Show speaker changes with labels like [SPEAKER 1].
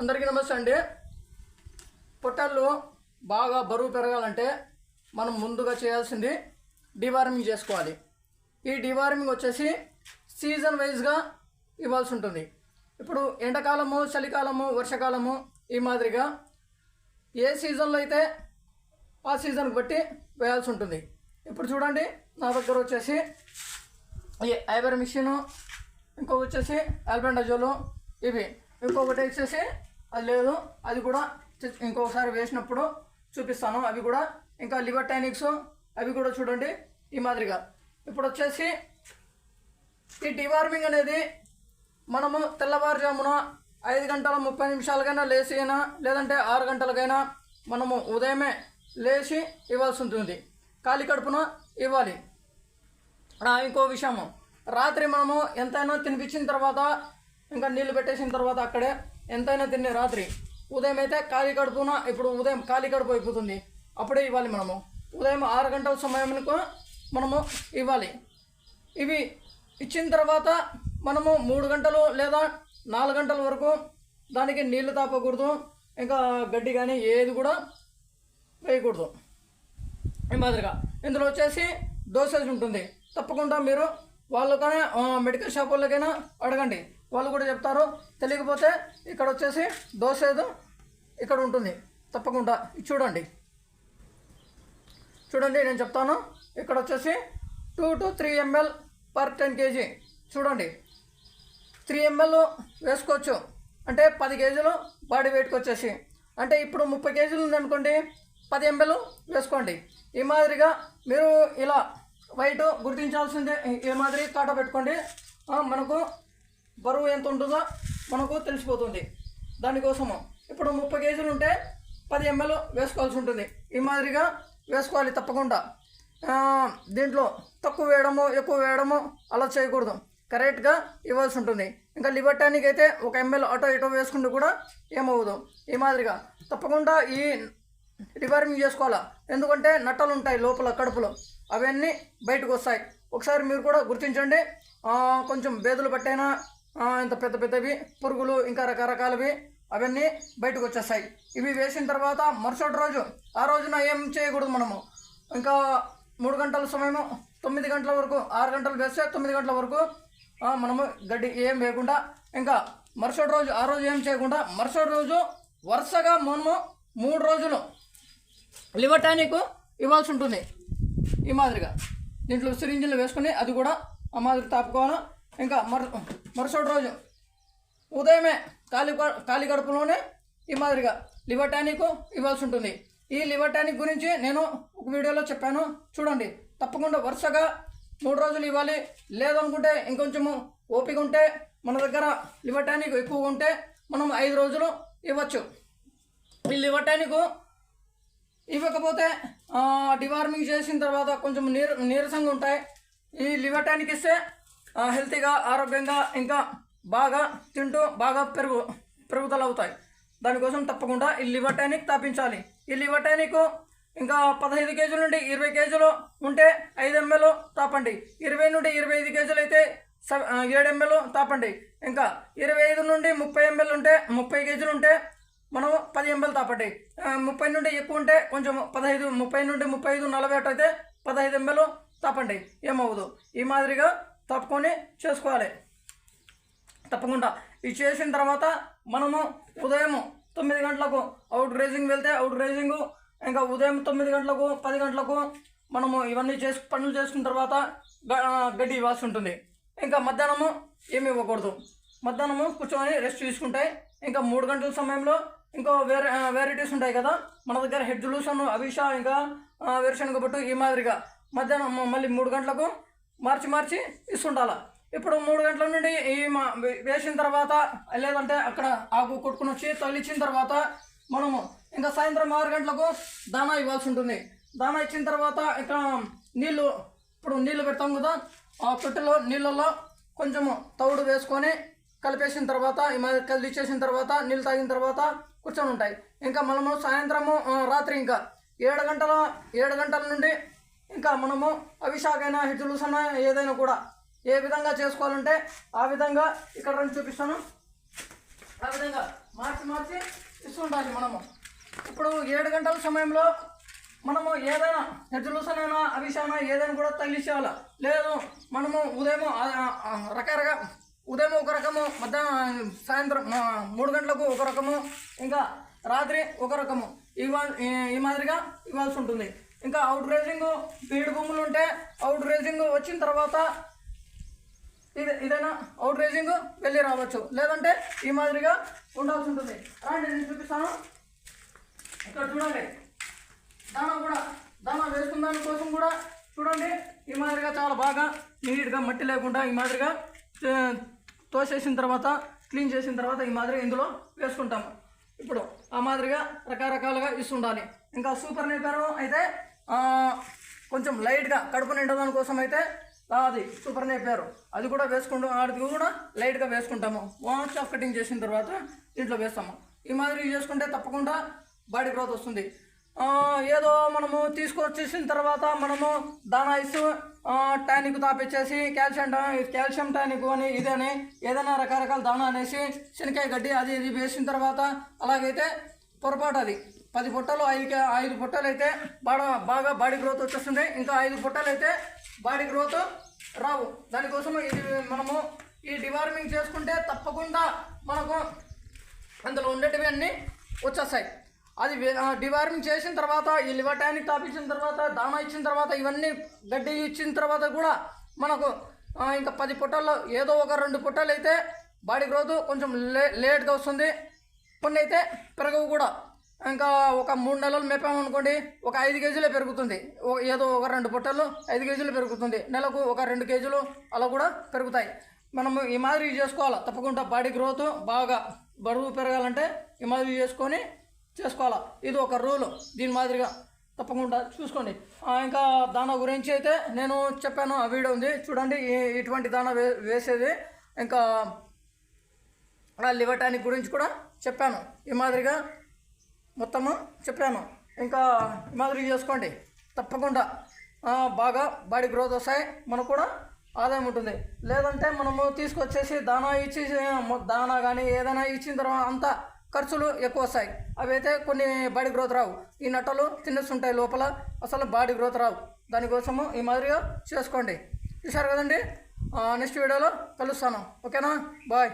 [SPEAKER 1] అందరికీ నమస్తే అండి. పొట్టళ్ళు బాగా బరువు పెరగాలంటే మనం ముందుగా చేయాల్సింది డివార్మింగ్ చేసుకోవాలి. ఈ డివార్మింగ్ వచ్చేసి సీజన్ వైజ్గా ఇవ్వాల్సి ఉంటుంది. ఇప్పుడు ఎండాకాలము చలికాలము వర్షాకాలము ఈ మాదిరిగా ఏ సీజన్లో అయితే ఆ సీజన్కి బట్టి వేయాల్సి ఉంటుంది. ఇప్పుడు చూడండి నా దగ్గర వచ్చేసి ఈ ఐబర్ మిషను ఇంకొక వచ్చేసి ఆల్బెండజోలు ఇవి. ఇంకొకటి వచ్చేసి అది లేదు. అది కూడా ఇంకొకసారి వేసినప్పుడు చూపిస్తాను. అవి కూడా ఇంకా లివర్ టైనిక్స్ అవి కూడా చూడండి ఈ మాదిరిగా. ఇప్పుడు వచ్చేసి ఈ డివార్మింగ్ అనేది మనము తెల్లవారుజామున ఐదు గంటల ముప్పై నిమిషాలకైనా లేచి అయినా లేదంటే ఆరు గంటలకైనా మనము ఉదయమే లేచి ఇవ్వాల్సి ఉంటుంది. ఖాళీ కడుపున ఇవ్వాలి. ఇంకో విషయము. రాత్రి మనము ఎంతైనా తినిపించిన తర్వాత ఇంకా నీళ్ళు పెట్టేసిన తర్వాత అక్కడే ఎంతైనా తినే రాత్రి. ఉదయం అయితే ఖాళీ కడుపున ఇప్పుడు ఉదయం ఖాళీ కడుపు అయిపోతుంది. అప్పుడే ఇవ్వాలి మనము. ఉదయం ఆరు గంటల సమయంకు మనము ఇవ్వాలి. ఇవి ఇచ్చిన తర్వాత మనము మూడు గంటలు లేదా నాలుగు గంటల వరకు దానికి నీళ్ళు తాపకూడదు. ఇంకా గడ్డి కానీ ఏది కూడా వేయకూడదు. ఈ మాదిరిగా. ఇందులో వచ్చేసి డోసేజ్ ఉంటుంది. తప్పకుండా మీరు వాళ్ళకైనా మెడికల్ షాప్ వాళ్ళకైనా అడగండి. వాళ్ళు కూడా చెప్తారు. తెలియకపోతే ఇక్కడ వచ్చేసి డోసేజ్ ఇక్కడ ఉంటుంది. తప్పకుండా చూడండి. చూడండి నేను చెప్తాను. ఇక్కడ వచ్చేసి two to three ML per ten KG. చూడండి. త్రీ ఎంఎల్ వేసుకోవచ్చు. అంటే పది కేజీలు బాడీ వెయిట్కి వచ్చేసి. అంటే ఇప్పుడు ముప్పై కేజీలు ఉందనుకోండి పది ఎంఎల్ వేసుకోండి. ఈ మాదిరిగా మీరు ఇలా వైట్ గుర్తించాల్సిందే. ఏ మాదిరి కాట పెట్టుకోండి. మనకు బరువు ఎంత ఉంటుందో మనకు తెలిసిపోతుంది. దానికోసము ఇప్పుడు ముప్పై కేజీలు ఉంటే పది ఎంఎల్ వేసుకోవాల్సి ఉంటుంది. ఈ మాదిరిగా వేసుకోవాలి తప్పకుండా. దీంట్లో తక్కువ వేయడము ఎక్కువ వేయడము అలా చేయకూడదు. కరెక్ట్గా ఇవ్వాల్సి ఉంటుంది. ఇంకా లివర్ అయితే ఒక ఎంఎల్ అటో ఇటో వేసుకుంటూ కూడా ఏమవ్వదు. ఈ మాదిరిగా తప్పకుండా ఈ రివైర్మింగ్ చేసుకోవాలా? ఎందుకంటే నట్టలు ఉంటాయి లోపల కడుపులో. అవన్నీ బయటకు వస్తాయి. ఒకసారి మీరు కూడా గుర్తించండి. కొంచెం బేదులు పట్టైనా? ఇంత పెద్ద పెద్దవి పురుగులు ఇంకా రకరకాలవి అవన్నీ బయటకు వచ్చేస్తాయి. ఇవి వేసిన తర్వాత మరుసటి రోజు ఆ రోజున ఏం చేయకూడదు మనము. ఇంకా మూడు గంటల సమయము తొమ్మిది గంటల వరకు ఆరు గంటలు వేస్తే తొమ్మిది గంటల వరకు మనము గడ్డి ఏం వేయకుండా ఇంకా మరుసటి రోజు ఆ రోజు ఏం చేయకుండా మరుసటి రోజు వరుసగా మనము మూడు రోజులు లివర్ టానిక్ ఇవ్వాల్సి ఉంటుంది. ఈ మాదిరిగా. దీంట్లో సిరింజిలు వేసుకుని అది కూడా ఆ మాదిరి తాపుకోవాలి? ఇంకా మరు మరుసటి రోజు ఉదయమే ఖాళీ ఖాళీ కడుపులోనే ఈ మాదిరిగా లివర్ టానిక్ ఇవ్వాల్సి ఉంటుంది. ఈ లివర్ టానిక్ గురించి నేను ఒక వీడియోలో చెప్పాను. చూడండి. తప్పకుండా వరుసగా మూడు రోజులు ఇవ్వాలి. లేదనుకుంటే ఇంకొంచెము ఓపిక ఉంటే మన దగ్గర లివర్ టానిక్ ఎక్కువ ఉంటే మనం ఐదు రోజులు ఇవ్వచ్చు. ఈ లివర్ టానిక్ ఇవ్వకపోతే డివార్మింగ్ చేసిన తర్వాత కొంచెం నీర నీరసంగా ఉంటాయి. ఈ లివర్ టానిక్ ఇస్తే హెల్తీగా ఆరోగ్యంగా ఇంకా బాగా తింటూ బాగా పెరుగు పెరుగుదల అవుతాయి. దానికోసం తప్పకుండా ఈ లివర్ టానిక్ తాపించాలి. ఈ లివర్ టానిక్ ఇంకా పదహైదు కేజీల నుండి ఇరవై కేజీలు ఉంటే ఐదు ఎంఎల్ తాపండి. ఇరవై నుండి ఇరవై ఐదు కేజీలు అయితే స- ఏడు ఎంఎల్ తాపండి. ఇంకా ఇరవై ఐదు నుండి ముప్పై ఎంఎల్ ఉంటే ముప్పై కేజీలు ఉంటే మనం పది ఎంఎల్ తాపటి. ముప్పై నుండి ఎక్కువ ఉంటే కొంచెం పదహైదు ముప్పై నుండి ముప్పై ఐదు నలభై ఒకటి అయితే పదహైదు ఎంఎల్ తాపండి. ఏమవ్వదు. ఈ మాదిరిగా తప్పుకొని చేసుకోవాలి. తప్పకుండా. ఇది చేసిన తర్వాత మనము ఉదయం తొమ్మిది గంటలకు అవుట్ రేజింగ్ వెళ్తే అవుట్ రేసింగ్ ఇంకా ఉదయం తొమ్మిది గంటలకు పది గంటలకు మనము ఇవన్నీ చేసు పనులు చేసుకున్న తర్వాత గ- గడ్డి ఇవ్వాల్సి ఉంటుంది. ఇంకా మధ్యాహ్నము ఏమి ఇవ్వకూడదు. మధ్యాహ్నము కూర్చొని రెస్ట్ తీసుకుంటాయి ఇంకా మూడు గంటల సమయంలో ఇంకో వేరే వెరైటీస్ ఉంటాయి కదా. మన దగ్గర హెడ్ జులూషన్ అవిష ఇంకా వేరుశనగ పట్టు ఈ మాదిరిగా. మధ్యాహ్నం మళ్ళీ మూడు గంటలకు మార్చి మార్చి ఇస్తుండాల. ఇప్పుడు మూడు గంటల నుండి ఈ మా- వే- వేసిన తర్వాత లేదంటే అక్కడ ఆకు కొట్టుకుని వచ్చి తగిలిచ్చిన తర్వాత మనము ఇంకా సాయంత్రం ఆరు గంటలకు దానా ఇవ్వాల్సి ఉంటుంది. దానా ఇచ్చిన తర్వాత ఇక్కడ నీళ్ళు ఇప్పుడు నీళ్ళు పెడతాం కదా ఆ తొట్టెలో నీళ్ళల్లో కొంచెము తౌడు వేసుకొని కలిపేసిన తర్వాత ఈ మాదిరి కలిచేసిన తర్వాత నీళ్ళు తాగిన తర్వాత కూర్చొని ఉంటాయి ఇంకా మనము సాయంత్రము రాత్రి ఇంకా ఏడు గంటల ఏడు గంటల నుండి ఇంకా మనము అవిశాఖైనా హిజులుసన ఏదైనా కూడా ఏ విధంగా చేసుకోవాలంటే ఆ విధంగా ఇక్కడ రండి చూపిస్తాను. ఆ విధంగా మార్చి మార్చి ఇస్తుండాలి మనము. ఇప్పుడు ఏడు గంటల సమయంలో మనము ఏదైనా హెడ్జులూసనైనా అవిషానా ఏదైనా కూడా తగిలించాలి లేదు మనము ఉదయం రకరకాల ఉదయం ఒక రకము మధ్యాహ్నం సాయంత్రం మూడు గంటలకు ఒక రకము ఇంకా రాత్రి ఒక రకము. ఇవ్వ ఈ- మాదిరిగా ఇవ్వాల్సి ఉంటుంది. ఇంకా అవుట్ రేసింగ్ బీడు భూములు ఉంటే అవుట్ రేసింగ్ వచ్చిన తర్వాత ఇది ఇదైనా అవుట్ రేసింగ్ వెళ్ళి రావచ్చు. లేదంటే ఈ మాదిరిగా ఉండాల్సి ఉంటుంది. రండి నేను చూపిస్తాను. ఇక్కడ చూడండి. దానా కూడా దానా వేసుకున్న దాని కోసం కూడా చూడండి. ఈ మాదిరిగా చాలా బాగా నీట్గా మట్టి లేకుండా ఈ మాదిరిగా తోసేసిన తర్వాత క్లీన్ చేసిన తర్వాత ఈ మాదిరిగా ఇందులో వేసుకుంటాము. ఇప్పుడు ఆ మాదిరిగా రకరకాలుగా ఇస్తుండాలి. ఇంకా సూపర్ నేపారం అయితే కొంచెం లైట్గా కడుపు నిండదాని కోసం అయితే అది సూపర్ నేపారు. అది కూడా వేసుకుంటాం ఆడికి కూడా లైట్గా వేసుకుంటాము. వాష్ ఆఫ్ కటింగ్ చేసిన తర్వాత దీంట్లో వేస్తాము. ఈ మాదిరి చేసుకుంటే తప్పకుండా బాడీ గ్రోత్ వస్తుంది. ఏదో మనము తీసుకొచ్చేసిన తర్వాత మనము దాని ఇస్తూ టానిక్ తాపించేసి కాల్షియం టా- కాల్షియం టానిక్ అని ఇదని ఏదైనా రకరకాల దానా అనేసి శనకాయ గడ్డి అది ఇది వేసిన తర్వాత అలాగైతే పొరపాటు అది. పది పుట్టలు ఐదు ఐదు పుట్టలు అయితే బాగా బాగా బాడీ గ్రోత్ వచ్చేస్తుంది. ఇంకా ఐదు పుట్టలు అయితే బాడీ గ్రోత్ రావు. దానికోసం ఇది మనము ఈ డివార్మింగ్ చేసుకుంటే తప్పకుండా మనకు అందులో ఉండేటివి అన్నీ వచ్చేస్తాయి. అది డివార్మింగ్ చేసిన తర్వాత ఈ లివర్ టానిక్ తాపించిన తర్వాత దానా ఇచ్చిన తర్వాత ఇవన్నీ గడ్డి ఇచ్చిన తర్వాత కూడా మనకు ఇంకా పది పుట్టల్లో ఏదో ఒక రెండు పుట్టలు అయితే బాడీ గ్రోత్ కొంచెం లే లేట్గా వస్తుంది. కొన్ని అయితే పెరగవు కూడా. ఇంకా ఒక మూడు నెలలు మేపామనుకోండి ఒక ఐదు కేజీలే పెరుగుతుంది. ఏదో ఒక రెండు పుట్టలు ఐదు కేజీలు పెరుగుతుంది. నెలకు ఒక రెండు కేజీలు అలా కూడా పెరుగుతాయి. మనము ఈ మాదిరి చేసుకోవాలి? తప్పకుండా బాడీ గ్రోత్ బాగా బరువు పెరగాలంటే ఈ మాదిరి చేసుకొని చేసుకోవాలా? ఇది ఒక రూలు. దీని మాదిరిగా తప్పకుండా చూసుకోండి. ఇంకా దానా గురించి అయితే నేను చెప్పాను ఆ వీడియో ఉంది. చూడండి ఇటువంటి దానా వే వేసేది. ఇంకా ఆ లివర్ గురించి కూడా చెప్పాను. ఈ మాదిరిగా మొత్తము చెప్పాను. ఇంకా ఈ మాదిరి చేసుకోండి. తప్పకుండా బాగా బాడీ గ్రోత్ వస్తాయి. మనకు కూడా ఆదాయం ఉంటుంది. లేదంటే మనము తీసుకొచ్చేసి దానా ఇచ్చి దానా కానీ ఏదైనా ఇచ్చిన తర్వాత అంతా ఖర్చులు ఎక్కువ వస్తాయి. అవి అయితే కొన్ని బాడీ గ్రోత్ రావు. ఈ నట్టలు తినేస్తుంటాయి లోపల. అసలు బాడీ గ్రోత్ రావు. దానికోసము ఈ మాదిరిగా చేసుకోండి. చూసారు కదండి? నెక్స్ట్ వీడియోలో కలుస్తాను. ఓకేనా? బాయ్.